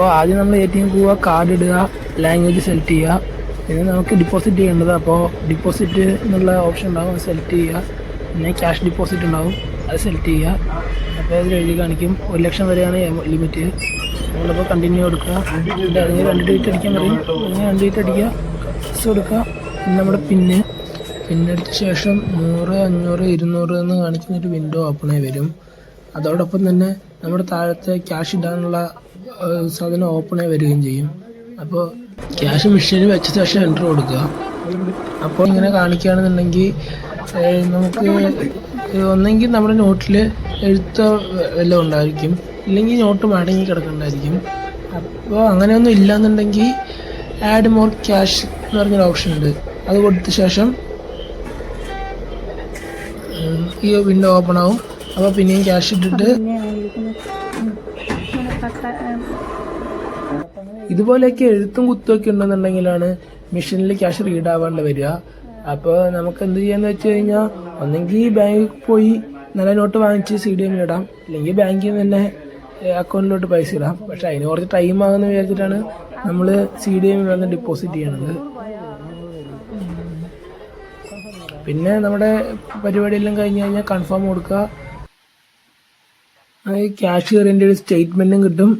അപ്പോൾ ആദ്യം നമ്മൾ എ ടി എം പോവുക കാർഡ് ഇടുക ലാംഗ്വേജ് സെലക്ട് ചെയ്യുക. പിന്നെ നമുക്ക് ഡിപ്പോസിറ്റ് ചെയ്യേണ്ടത് അപ്പോൾ ഡിപ്പോസിറ്റ് എന്നുള്ള ഓപ്ഷൻ ഉണ്ടാകും അത് സെലക്ട് ചെയ്യുക. പിന്നെ ക്യാഷ് ഡിപ്പോസിറ്റ് ഉണ്ടാവും അത് സെലക്ട് ചെയ്യുക. അപ്പോൾ അതിൽ എഴുതി കാണിക്കും ഒരു ലക്ഷം വരെയാണ് ലിമിറ്റ് നമ്മളിപ്പോൾ കണ്ടിന്യൂ കൊടുക്കുക എന്നിട്ട് അതിന് രണ്ട് ഡേറ്റ് അടിക്കാൻ പറയും. അങ്ങനെ രണ്ട് ഡേറ്റ് അടിക്കുക ഫിക്സ് കൊടുക്കുക. പിന്നെ നമ്മുടെ പിന്ന് പിന്നെടുത്ത ശേഷം നൂറ് അഞ്ഞൂറ് ഇരുന്നൂറ് എന്ന് കാണിക്കുന്ന ഒരു വിൻഡോ ഓപ്പണായി വരും. അതോടൊപ്പം തന്നെ നമ്മുടെ താഴത്തെ ക്യാഷ് ഇടാനുള്ള സാധനം ഓപ്പണായി വരികയും ചെയ്യും. അപ്പോൾ ക്യാഷ് മെഷീനിൽ വെച്ച ശേഷം എന്റർ കൊടുക്കുക. അപ്പോൾ ഇങ്ങനെ കാണിക്കുകയാണെന്നുണ്ടെങ്കിൽ നമുക്ക് ഒന്നെങ്കിൽ നമ്മുടെ നോട്ടിൽ എഴുത്തോ വല്ലതും ഉണ്ടായിരിക്കും. ഇല്ലെങ്കിൽ നോട്ട് മടങ്ങി കിടക്കുന്നുണ്ടായിരിക്കും അപ്പോൾ അങ്ങനെയൊന്നും ഇല്ലയെന്നുണ്ടെങ്കിൽ ആഡ് മോർ ക്യാഷ് എന്ന് പറഞ്ഞൊരു ഓപ്ഷൻ ഉണ്ട്. അത് കൊടുത്ത ശേഷം ഈ വിൻഡോ ഓപ്പൺ ആവും. അപ്പോൾ പിന്നെയും ക്യാഷ് ഇട്ടിട്ട് ഇതുപോലെയൊക്കെ എഴുത്തും കുത്തുമൊക്കെ ഉണ്ടെന്നുണ്ടെങ്കിലാണ് മെഷീനിൽ ക്യാഷ് റീഡ് ആവാണ്ട് വരിക. അപ്പോൾ നമുക്ക് എന്ത് ചെയ്യാന്ന് വെച്ച് കഴിഞ്ഞാൽ ഒന്നെങ്കിൽ ബാങ്കിൽ പോയി നല്ല നോട്ട് വാങ്ങിച്ച് സി ഡി എം ഇടാം അല്ലെങ്കിൽ ബാങ്കിൽ തന്നെ അക്കൗണ്ടിലോട്ട് പൈസ ഇടാം. പക്ഷെ അതിന് കുറച്ച് ടൈം ആകുമെന്ന് വിചാരിച്ചിട്ടാണ് നമ്മൾ സി ഡി എം വന്ന് ഡിപ്പോസിറ്റ് ചെയ്യണത്. പിന്നെ നമ്മുടെ പരിപാടിയെല്ലാം കഴിഞ്ഞ് കഴിഞ്ഞാൽ കൺഫേം കൊടുക്കുക. ക്യാഷ് കയറിന്റെ ഒരു സ്റ്റേറ്റ്മെന്റും കിട്ടും.